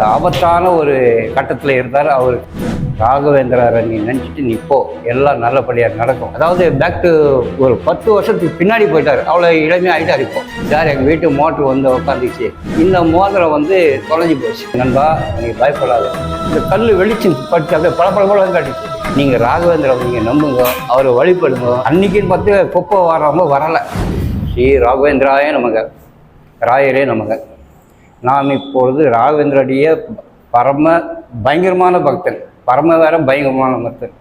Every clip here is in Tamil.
ஆபத்தான ஒரு கட்டத்தில் இருந்தார் அவர். ராகவேந்திரார நீ நினச்சிட்டு நீ போ. எல்லாம் நல்லபடியாக நடக்கும். அதாவது பேக் டு ஒரு பத்து வருஷத்துக்கு பின்னாடி போயிட்டார். அவ்வளோ இளமையாக ஆகிட்டார் இப்போ. சார் எங்கள் வீட்டு மோட்ரு வந்து உட்காந்துச்சு இந்த மோதிரம் வந்து தொலைஞ்சி போச்சு. நண்பா நீ பயப்படாது. இந்த கல் வெளிச்சம் பட்டு அப்படியே பல பல காட்டுச்சு. நீங்கள் ராகவேந்திரா நீங்கள் நம்புங்க. அவரை வழிபடுங்க. அன்னைக்குன்னு பார்த்து குப்பை வராமல் வரலை. ஸ்ரீ ராகவேந்திராய நமக்கு ராயரே நமக்கு நாம் இப்பொழுது ராகவேந்திரடிய பரம பயங்கரமான பக்தன். பரம வேற பயங்கரமான பக்தன்.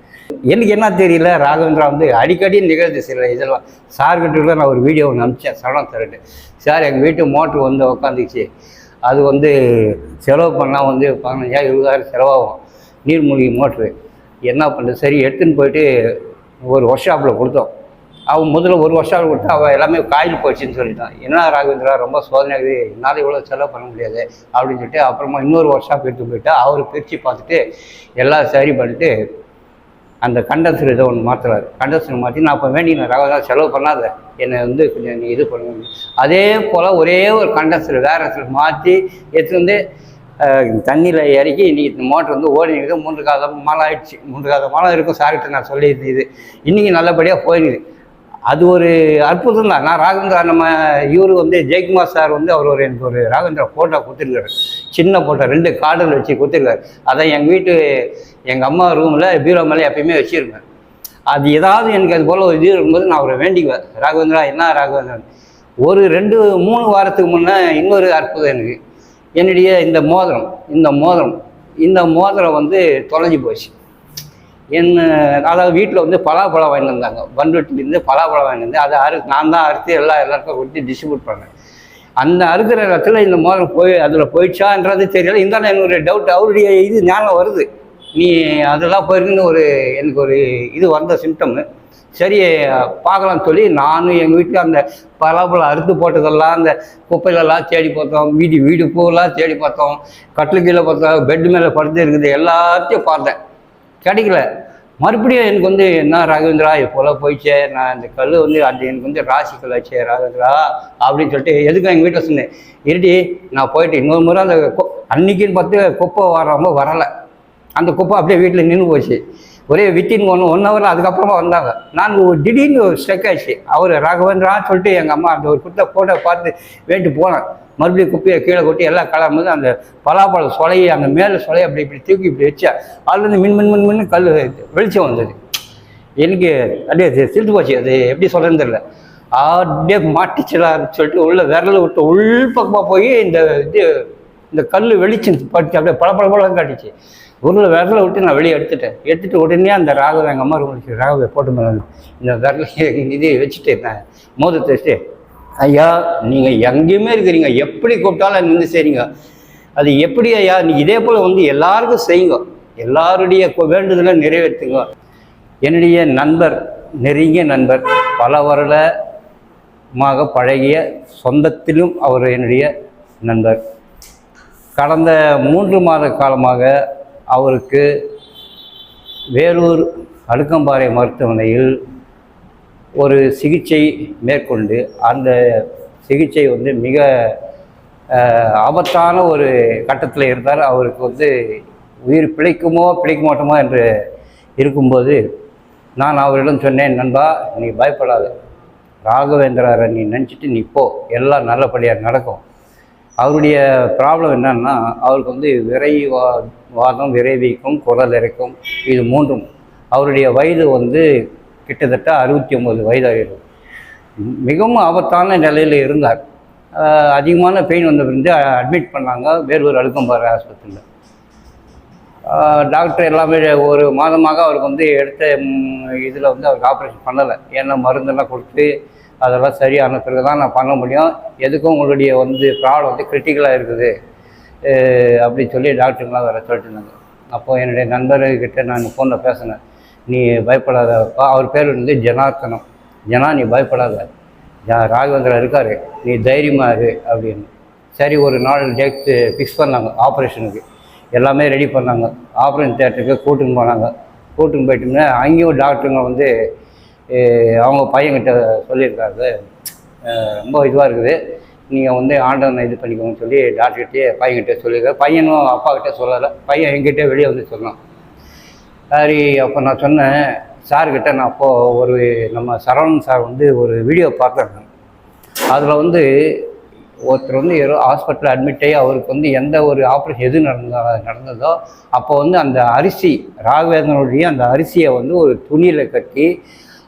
எனக்கு என்ன தெரியல ராகவேந்திரா வந்து அடிக்கடி நிகழ்ச்சி சில இதெல்லாம் சார்கிட்ட கூட நான் ஒரு வீடியோ ஒன்று அனுப்பிச்சேன். சரணம் தரட்டு சார் எங்கள் வீட்டு மோட்ரு வந்து உக்காந்துச்சு. அது வந்து செலவு பண்ணால் வந்து பதினஞ்சாயிரம் இருபதாயிரம் செலவாகும். நீர்மூழ்கி மோட்ரு. என்ன பண்ணுறது சரி எடுத்துன்னு போயிட்டு ஒரு ஒர்க் ஷாப்பில் கொடுத்தோம். அவன் முதல்ல ஒரு வருஷம் கொடுத்து அவள் எல்லாமே காயில் போயிடுச்சுன்னு சொல்லிட்டான் என்ன ராகவேந்திரா ரொம்ப சோதனை ஆகுது என்னால் இவ்வளோ செலவு பண்ண முடியாது அப்படின்னு சொல்லிட்டு அப்புறமா இன்னொரு வருஷம் ஷாப் எடுத்து போயிட்டா. அவர் பிரித்து பார்த்துட்டு எல்லாம் சரி பண்ணிட்டு அந்த கண்டன்சர் இதை ஒன்று மாற்றுறாரு கண்டன்சர் மாற்றி நான் அப்போ வேண்டினேன் ராகவேந்திரா செலவு பண்ணாத என்னை வந்து கொஞ்சம் நீ இது பண்ணுங்க அதே போல் ஒரே ஒரு கண்டன்சர் வேறு மாற்றி எடுத்து வந்து தண்ணியில் இறக்கி இன்றைக்கி இந்த மோட்டர் வந்து ஓடி மூன்று காதம் மழை ஆயிடுச்சு. மூன்று காதம் மழை இருக்கும் சார்கிட்ட நான் சொல்லியிருந்தேன் இது. இன்றைக்கி நல்லபடியாக போயிருக்குது அது ஒரு அற்புதம் தான் நான் ராகவேந்திரா நம்ம இவர் வந்து ஜெயக்குமார் சார் வந்து அவர் ஒரு எனக்கு ஒரு ராகவேந்திரா ஃபோட்டோ கொடுத்துருக்காரு. சின்ன ஃபோட்டோ ரெண்டு கார்டில் வச்சு கொடுத்துருக்காரு. அதை எங்கள் வீட்டு எங்கள் அம்மா ரூமில் பீரோ மேலே எப்பயுமே வச்சுருப்பேன். அது ஏதாவது எனக்கு அது போல் ஒரு இது இருக்கும்போது நான் அவரை வேண்டிக்குவேன். ராகவேந்திரா என்ன ராகவேந்திரன்? ஒரு ரெண்டு மூணு வாரத்துக்கு முன்னே இன்னொரு அற்புதம் எனக்கு. என்னுடைய இந்த மோதிரம் இந்த மோதிரம் இந்த மோதிரம் வந்து தொலைஞ்சு போச்சு. என் அதாவது வீட்டில் வந்து பலாப்பழம் வாங்கிட்டு வந்தாங்க. பண்ருட்டிலேருந்து பலாப்பழம் வாங்கிட்டு வந்து அதை அறு நான் தான் அறுத்து எல்லா எல்லாருக்கும் கொடுத்து டிஸ்ட்ரிபியூட் பண்ணேன். அந்த அறுக்கிற இடத்துல இந்த மோதிரம் போய் அதில் போயிடுச்சான்றது தெரியல. இருந்தாலும் எனக்கு ஒரு டவுட் அவருடைய இது ஞானம் வருது. நீ அதெல்லாம் போயிருக்குன்னு ஒரு எனக்கு ஒரு இது வந்த சிம்டம்மு சரி பார்க்கலாம்னு சொல்லி நானும் எங்கள் வீட்டில் அந்த பலாப்பழம் அறுத்து போட்டதெல்லாம் அந்த குப்பையிலலாம் தேடி பார்த்தோம். வீடு வீடு பூவெல்லாம் தேடி பார்த்தோம். கட்டில் கீழே பார்த்தோம். பெட் மேலே படுத்து இருக்குது. எல்லாத்தையும் பார்த்தேன். கிடைக்கல. மறுபடியும் எனக்கு வந்து என்ன ராகவேந்திரா எப்போல போயிடுச்சே நான் இந்த கல் வந்து அது எனக்கு வந்து ராசி கல்லாச்சே ராகவேந்திரா அப்படின்னு சொல்லிட்டு எதுக்கு எங்கள் வீட்டில் சொன்னேன். இருடி நான் போயிட்டு இன்னொரு முறை அந்த கொ அன்னைக்குன்னு பார்த்து குப்பை வராமல் வரலை. அந்த குப்பை அப்படியே வீட்டில் நின்று போச்சு. ஒரே வித்தின் ஒன் ஒன் ஹவரில் அதுக்கப்புறமா வந்தாங்க. நான் ஒரு திடீர்னு ஒரு ஸ்ட்ரெக் ஆச்சு. அவர் ராகவேந்திரா சொல்லிட்டு எங்கள் அம்மா அந்த ஒரு குத்த ஃபோட்டோ பார்த்து வேண்டி போனேன் மறுபடியும் குப்பையை கீழே கொட்டி எல்லாம் கலரும்போது அந்த பலாப்பழ சொலையை அந்த மேலே சொலையை அப்படி இப்படி தூக்கி இப்படி வச்சா அதுலேருந்து மின் மின் மின் மின்னு கல் வெளிச்சம் வந்தது. எனக்கு அப்படியே அது சிரித்து போச்சு. அது எப்படி சொல்கிறதுன்னு தெரியல. அப்படியே மாட்டிச்சலான்னு சொல்லிட்டு உள்ள விரல விட்டு உள் பக்கமாக போய் இந்த இது இந்த கல் வெளிச்சம் பட்டு அப்படியே பல பல பழம் காட்டிச்சு. உருளை விரல விட்டு நான் வெளியே எடுத்துட்டேன். எடுத்துட்டு உடனே அந்த ராகவ எங்கள் அம்மா ரூம் ராகவை போட்டு மேலே இந்த விரல இது வச்சுட்டு நான் மோதத்தை வச்சுட்டு ஐயா நீங்கள் எங்கேயுமே இருக்கிறீங்க. எப்படி கூப்பிட்டாலும் நின்று செய்றீங்க அது எப்படி ஐயா நீ இதே போல் வந்து எல்லாருக்கும் செய்யுங்க. எல்லாருடைய வேண்டுதலை நிறைவேற்றுங்க. என்னுடைய நண்பர் நெருங்கிய நண்பர் பல வருடமாக பழகிய சொந்தத்திலும் அவர் என்னுடைய நண்பர். கடந்த மூன்று மாத காலமாக அவருக்கு வேலூர் அடுக்கம்பாறை மருத்துவமனையில் ஒரு சிகிச்சை மேற்கொண்டு அந்த சிகிச்சை வந்து மிக ஆபத்தான ஒரு கட்டத்தில் இருந்தார். அவருக்கு வந்து உயிர் பிழைக்குமோ பிழைக்க மாட்டோமோ என்று இருக்கும்போது நான் அவரிடம் சொன்னேன் நண்பா நீ பயப்படாத. ராகவேந்திரரை நீ நினச்சிட்டு நீ போ. எல்லாம் நல்லபடியாக நடக்கும். அவருடைய ப்ராப்ளம் என்னன்னா அவருக்கு வந்து விரை வா வாதம் விரைவிக்கும் குரல் இறக்கம் இது மூன்றும். அவருடைய வயது வந்து கிட்டத்தட்ட அறுபத்தி ஒம்பது வயதாகிறது மிகவும் ஆபத்தான நிலையில் இருந்தார். அதிகமான பெயின் வந்த பிறந்து அட்மிட் பண்ணாங்க. வேலூர் அழுக்கம்பாறை ஆஸ்பத்திரியில். டாக்டர் எல்லாமே ஒரு மாதமாக அவருக்கு வந்து எடுத்த இதில் வந்து அவருக்கு ஆப்ரேஷன் பண்ணலை. ஏன்னா மருந்தெல்லாம் கொடுத்து அதெல்லாம் சரியான பிறகு தான் நான் பண்ண முடியும். எதுக்கும் உங்களுடைய வந்து ப்ராப்ளம் வந்து கிரிட்டிக்கலாக இருக்குது. அப்படின்னு சொல்லி டாக்டருங்களாம் வேறு சொல்லிட்டு இருந்தாங்க. அப்போ என்னுடைய நண்பர்கிட்ட நான் ஃபோனில் பேசினேன். நீ பயப்படாதப்பா அவர் பேர் வந்து ஜனார்த்தனம். ஜனா நீ பயப்படாத. ராகவேந்திரா இருக்கார். நீ தைரியமாக இரு அப்படின்னு. சரி ஒரு நாள் டேட்டு ஃபிக்ஸ் பண்ணாங்க ஆப்ரேஷனுக்கு எல்லாமே ரெடி பண்ணாங்க. ஆப்ரேஷன் தேட்டருக்கு கூட்டின்னு போனாங்க. கூட்டின்னு போயிட்டோம்னா அங்கேயும் டாக்டருங்க வந்து அவங்க பையன்கிட்ட சொல்லியிருக்காரு. ரொம்ப இதுவாக இருக்குது. நீங்கள் வந்து ஆண்டவனை இது பண்ணிக்கோங்கன்னு சொல்லி டாக்டர்கிட்டே பையன்கிட்ட சொல்லியிருக்காரு. பையனும் அப்பாக்கிட்ட சொல்லலை. பையன் எங்கிட்ட வெளியே வந்து சொன்னான். சரி அப்போ நான் சொன்னேன். சார்கிட்ட நான் அப்போது ஒரு நம்ம சரவணன் சார் வந்து ஒரு வீடியோ பார்த்தேன் அதில் வந்து ஒருத்தர் வந்து ஏதோ ஹாஸ்பிட்டலில் அட்மிட் ஆகி அவருக்கு வந்து எந்த ஒரு ஆப்ரேஷன் எது நடந்தா நடந்ததோ அப்போ வந்து அந்த அரிசி ராகவேதனுடைய அந்த அரிசியை வந்து ஒரு துணியில் கட்டி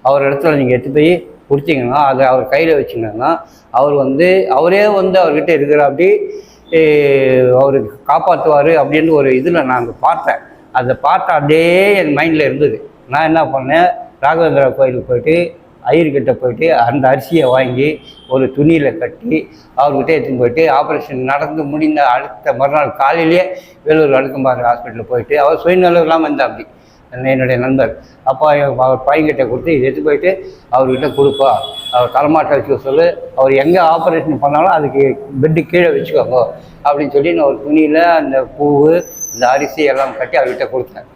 அவர் இடத்துல நீங்கள் எடுத்து போய் கொடுத்தீங்கன்னா அதை அவர் கையில் வச்சிங்கன்னா அவர் வந்து அவரே வந்து அவர்கிட்ட இருக்கிற அப்படி அவருக்கு காப்பாற்றுவார் அப்படின்னு ஒரு இதில் நான் அங்கே பார்த்தேன். அதை பார்த்தா அப்படியே என் மைண்டில் இருந்தது. நான் என்ன பண்ணேன்? ராகவேந்திரா கோயிலுக்கு போயிட்டு ஐயர்கிட்ட போயிட்டு அந்த அரிசியை வாங்கி ஒரு துணியில் கட்டி அவர்கிட்ட எடுத்துன்னு போயிட்டு ஆப்ரேஷன் நடந்து முடிந்த அடுத்த மறுநாள் காலையிலேயே வேலூர் அடுக்கம்பாறை ஹாஸ்பிட்டலில் போயிட்டு அவர் சுயநலம் இல்லாமல் இருந்தா அப்படி. என்னுடைய நண்பர். அப்பா அவர் பையன்கிட்ட கொடுத்து இதை எடுத்து போயிட்டு அவர்கிட்ட கொடுப்பா. அவர் தலைமாட்ட வச்சுக்க சொல்லு. அவர் எங்கே ஆப்ரேஷன் பண்ணாலும் அதுக்கு பெட்டு கீழே வச்சுக்கோங்க. அப்படின்னு சொல்லி நான் ஒரு துணியில் அந்த பூவு இந்த அரிசி எல்லாம் கட்டி அவர்கிட்ட கொடுத்தேன்.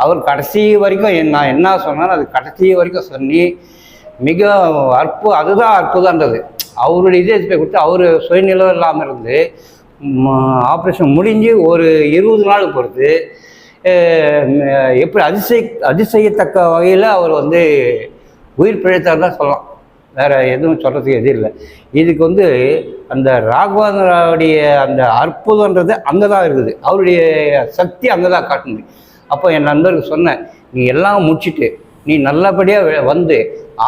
அவர் கடைசி வரைக்கும் நான் என்ன சொன்னாலும் அது கடைசி வரைக்கும் சொல்லி மிக அற்பு அதுதான் அற்புதன்றது அவருடைய இதே போய் கொடுத்து அவர் சுயநிலம் இல்லாமல் இருந்து ஆப்ரேஷன் முடிஞ்சு ஒரு இருபது நாள் பொறுத்து எப்படி அதிசய அதிசயத்தக்க வகையில் அவர் வந்து உயிர் பிழைத்தார் தான் சொல்லலாம். வேறு எதுவும் சொல்கிறதுக்கு எதுவும் இல்லை. இதுக்கு வந்து அந்த ராகவேந்திராவுடைய அந்த அற்புதன்றது அங்கே தான் இருக்குது. அவருடைய சக்தி அங்கே தான் காட்டுது. அப்போ என் நண்பருக்கு சொன்னேன் நீ எல்லாம் முடிச்சுட்டு நீ நல்லபடியாக வந்து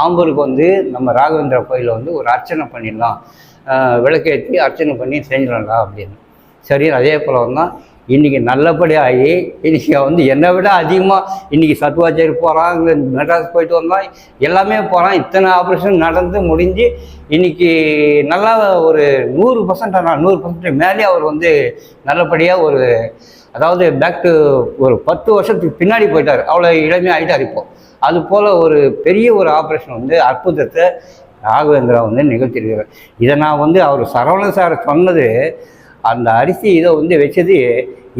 ஆம்பூருக்கு வந்து நம்ம ராகவேந்திரா கோயிலில் வந்து ஒரு அர்ச்சனை பண்ணிடலாம். விளக்கேற்றி அர்ச்சனை பண்ணி செஞ்சிடலாம் அப்படின்னு. சரி அதே போல் தான் இன்றைக்கி நல்லபடியாக ஆகி இன்றைக்கி வந்து என்னை விட அதிகமாக இன்றைக்கி சத்துவாச்சேரி போகிறான் இங்கே மெட்ராஸ் போயிட்டு வந்தான் எல்லாமே போகிறான் இத்தனை ஆப்ரேஷன் நடந்து முடிஞ்சு இன்றைக்கி நல்லா ஒரு நூறு பர்சன்ட் ஆனால் நூறு பர்சன்ட் மேலே அவர் வந்து நல்லபடியாக ஒரு அதாவது பேக் டு ஒரு பத்து வருஷத்துக்கு பின்னாடி போயிட்டார். அவ்வளோ இளமையாக ஆகிட்டார் இப்போது அது போல் ஒரு பெரிய ஒரு ஆப்ரேஷன் வந்து அற்புதத்தை ராகவேந்திரா வந்து நிகழ்த்தியிருக்கிறார். இதை நான் வந்து அவர் சரவணன் சார் சொன்னது அந்த அரிசி இதை வந்து வச்சது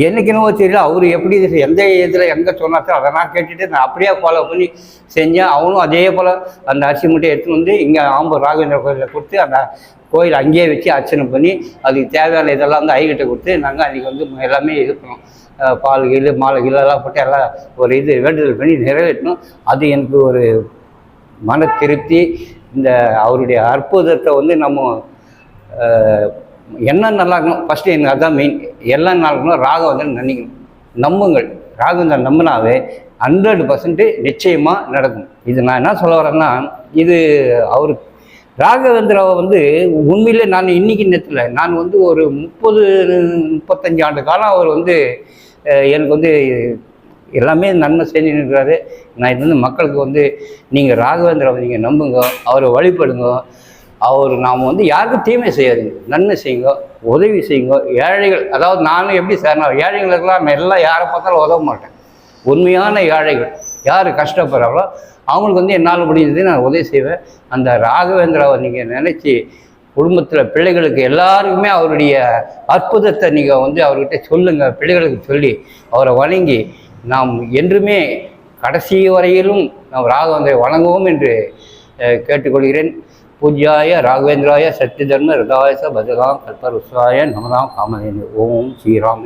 எனக்கு என்னவோ தெரியல அவர் எப்படி இது எந்த இதில் எங்கே சொன்னாச்சோ அதை நான் கேட்டுட்டு நான் அப்படியே ஃபாலோ பண்ணி செஞ்சேன். அவனும் அதே போல் அந்த அரிசி மட்டும் எடுத்துன்னு வந்து இங்கே ஆம்பூர் ராகவேந்திர கோயிலில் கொடுத்து அந்த கோயில் அங்கேயே வச்சு அர்ச்சனை பண்ணி அதுக்கு தேவையான இதெல்லாம் வந்து ஐகிட்ட கொடுத்து நாங்கள் அன்றைக்கி வந்து எல்லாமே இது பண்ணோம். பால் கீழ் மாலை கீழ் எல்லாம் போட்டு எல்லாம் ஒரு இது வேண்டுதல் பண்ணி நிறைவேற்றணும் அது எனக்கு ஒரு மன திருப்தி. இந்த அவருடைய அற்புதத்தை வந்து நம்ம என்ன நல்லா இருக்கணும் ஃபஸ்ட்டு எனக்கு அதுதான் மெயின் எல்லாம் நல்லா இருக்கணும் ராகம் வந்து நினைக்கணும் நம்புங்கள். ராகவேந்தர் நம்பினாவே ஹண்ட்ரட் பர்சன்ட்டு நிச்சயமாக நடக்கும். இது நான் என்ன சொல்ல வரேன்னா இது அவர் ராகவேந்திராவை வந்து உண்மையிலே நான் இன்னைக்கு நேரத்தில் நான் வந்து ஒரு முப்பது முப்பத்தஞ்சு ஆண்டு காலம் அவர் வந்து எனக்கு வந்து எல்லாமே நன்மை செஞ்சுன்னு நிற்கிறாரு. நான் இது வந்து மக்களுக்கு வந்து நீங்கள் ராகவேந்திராவை நீங்கள் நம்புங்க. அவரை வழிபடுங்க. அவர் நாம் வந்து யாருக்கும் தீமை செய்யாதுங்க. நன்மை செய்யுங்க உதவி செய்யுங்க. ஏழைகள் அதாவது நானும் எப்படி சார் ஏழைகளுக்கெல்லாம் எல்லாம் யாரை பார்த்தாலும் உதவ மாட்டேன். உண்மையான ஏழைகள். யார் கஷ்டப்படுறாங்களோ அவங்களுக்கு வந்து என்னால் முடிஞ்சது நான் உதவி செய்வேன். அந்த ராகவேந்திராவை நீங்கள் நினச்சி குடும்பத்தில் பிள்ளைகளுக்கு எல்லாருக்குமே அவருடைய அற்புதத்தை நீங்கள் வந்து அவர்கிட்ட சொல்லுங்கள் பிள்ளைகளுக்கு சொல்லி அவரை வணங்கி நாம் என்றுமே கடைசி வரையிலும் நாம் ராகவேந்திரை வணங்குவோம் என்று கேட்டுக்கொள்கிறேன். पूज्याय राघवेंद्राय सत्यधर्म हृदय स भजगाम कल्परुस्वाय नमनाम कामधेनु ओम श्री राम